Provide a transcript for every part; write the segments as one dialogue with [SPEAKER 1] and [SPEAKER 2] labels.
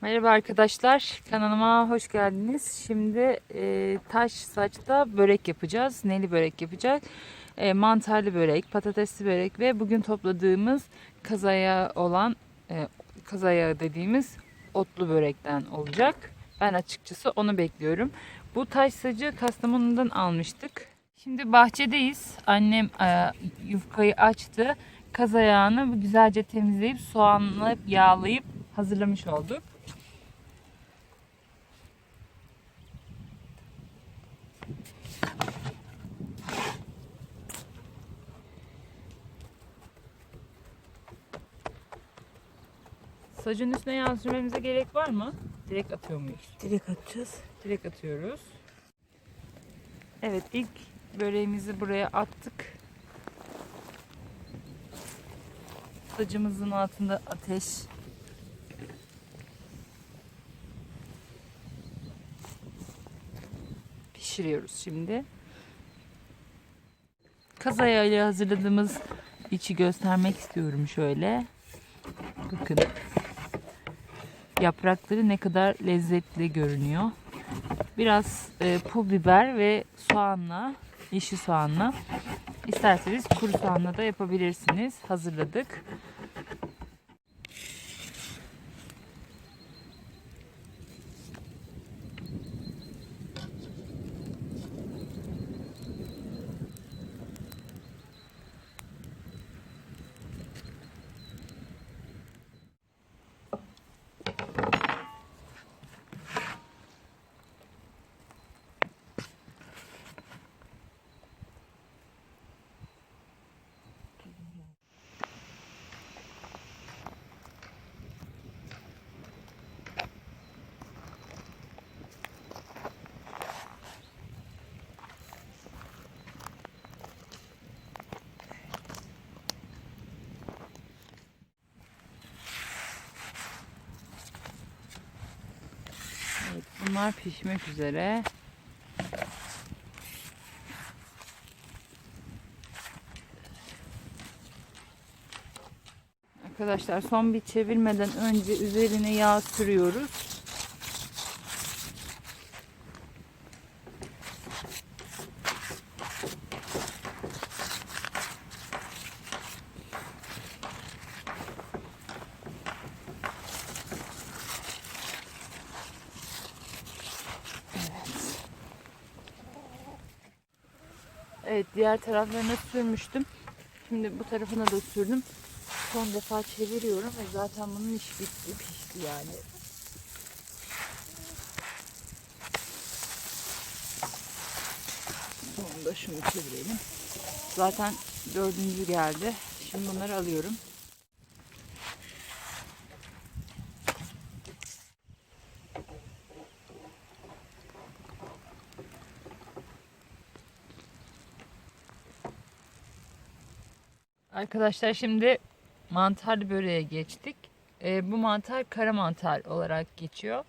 [SPEAKER 1] Merhaba arkadaşlar, kanalıma hoş geldiniz. Şimdi e, taş saçta börek yapacağız. Neli börek yapacağız. E, mantarlı börek, patatesli börek ve bugün topladığımız kazaya olan e, kazaya dediğimiz otlu börekten olacak. Ben açıkçası onu bekliyorum. Bu taş sacı Kastamonu'dan almıştık. Şimdi bahçedeyiz. Annem e, yufkayı açtı. Kaz ayağını güzelce temizleyip soğanlayıp yağlayıp hazırlamış olduk. Sacın üstüne yağ sürmemize gerek var mı? Direkt atıyor muyuz?
[SPEAKER 2] Direkt atacağız.
[SPEAKER 1] Direkt atıyoruz. Evet ilk böreğimizi buraya attık. Sacımızın altında ateş. Pişiriyoruz şimdi. Kaz ayağıyla hazırladığımız içi göstermek istiyorum şöyle. Bakın. Yaprakları ne kadar lezzetli görünüyor. Biraz e, pul biber ve soğanla, yeşil soğanla. İsterseniz kuru soğanla da yapabilirsiniz. Hazırladık. Evet, bunlar pişmek üzere. Arkadaşlar son bir çevirmeden önce üzerine yağ sürüyoruz. Evet diğer taraflarına sürmüştüm. Şimdi bu tarafına da sürdüm. Son defa çeviriyorum ve zaten bunun iş bitti pişti yani. Sonunda şunu çevirelim. Zaten dördüncü geldi. Şimdi bunları alıyorum. Arkadaşlar şimdi mantarlı böreğe geçtik. Ee, bu mantar kara mantar olarak geçiyor.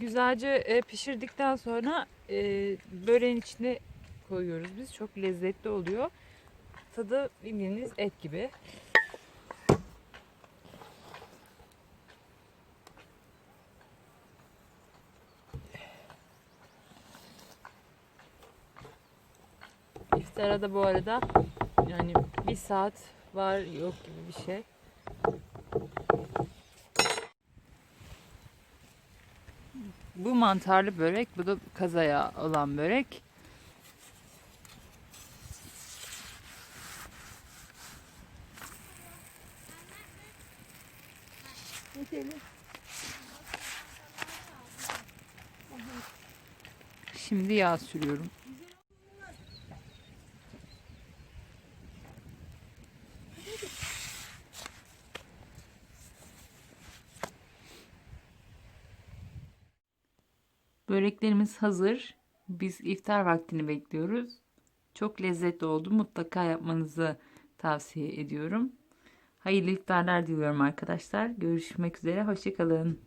[SPEAKER 1] Güzelce e, pişirdikten sonra e, böreğin içine koyuyoruz biz. Çok lezzetli oluyor. Tadı bildiğiniz et gibi. İftara da bu arada yani bir saat var yok gibi bir şey. Bu mantarlı börek, bu da kazaya olan börek. Şimdi yağ sürüyorum. Böreklerimiz hazır. Biz iftar vaktini bekliyoruz. Çok lezzetli oldu. Mutlaka yapmanızı tavsiye ediyorum. Hayırlı iftarlar diliyorum arkadaşlar. Görüşmek üzere. Hoşçakalın.